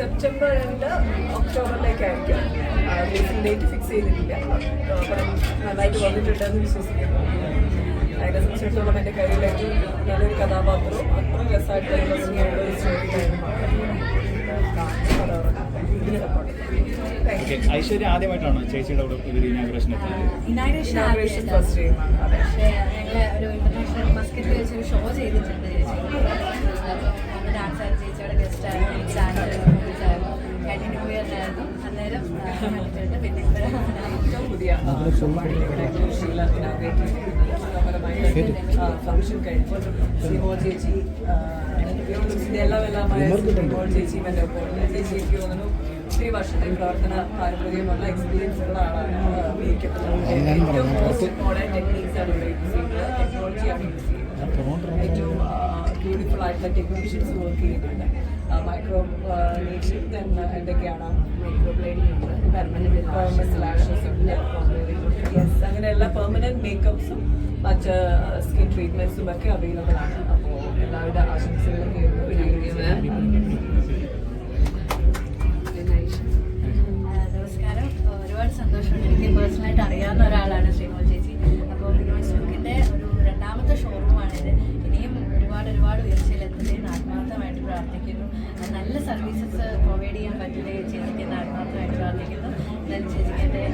September രണ്ട് ഒക്ടോബറിലേക്കായിരിക്കും. Date fix ചെയ്തിട്ടില്ല. പടം നന്നായിട്ട് വന്നിട്ടുണ്ടെന്ന് വിശ്വസിക്കുന്നു. അതിനെ സംബന്ധിച്ചിടത്തോളം എന്റെ കയ്യിലേക്ക് നല്ലൊരു കഥാപാത്രവും അത്ര രസമായിട്ട് ഒരു സ്റ്റോറി ഐശ്വര്യ ആദ്യമായിട്ടാണ് ചേച്ചിയുടെ കൂടെ ഒരു ഇനാഗ്രേഷൻ ഇനാഗ്രേഷൻ ഫസ്റ്റ് ഞങ്ങൾ ഒരു ഇന്റർനാഷണൽ ബസ്കറ്റ് വെച്ച് ഒരു ഷോ ചെയ്തിട്ടുണ്ട് ഏറ്റവും പുതിയ ഷീല ഫംഗ്ഷൻ കഴിഞ്ഞു. സിമോ ചേച്ചി ആ, എല്ലാമായ സിമോ ചേച്ചിയും എന്റെ ചേച്ചി എനിക്ക് തോന്നുന്നു ഒത്തിരി വർഷത്തെ പ്രവർത്തന പാരമ്പര്യമുള്ള എക്സ്പീരിയൻസ് ഉള്ള ആളാണ് ഏറ്റവും മോഡേൺ ടെക്നീക്സ് ആണ് യൂസ് ചെയ്യുന്നത്. ടെക്നോളജിയാണ് യൂസ് ചെയ്യുന്നത്. ഏറ്റവും ബ്യൂട്ടിഫുൾ ആയിട്ടുള്ള ടെക്നീഷ്യൻസ് വർക്ക് ചെയ്യുന്നുണ്ട് മൈക്രോ നീഷൻ ദെൻ എന്തൊക്കെയാണ് മൈക്രോ ബ്ലേഡിംഗ് ഉണ്ട് പെർമനന്റ് ലാഷസ് ഉണ്ട് യെസ് അങ്ങനെ എല്ലാ പെർമനന്റ് മേക്കപ്സും മറ്റ് സ്കിൻ ട്രീറ്റ്മെന്റ്സും ഒക്കെ അവൈലബിൾ ആണ്. അപ്പോൾ എല്ലാവരുടെ ആശംസകളും പ്രാർത്ഥിക്കുന്നു. നല്ല സർവീസസ് പ്രൊവൈഡ് ചെയ്യാൻ പറ്റില്ലേ ചേച്ചിക്ക് എന്ന് ആത്മാർത്ഥമായിട്ട് പ്രാർത്ഥിക്കുന്നു. ചേച്ചിക്ക് എന്റെ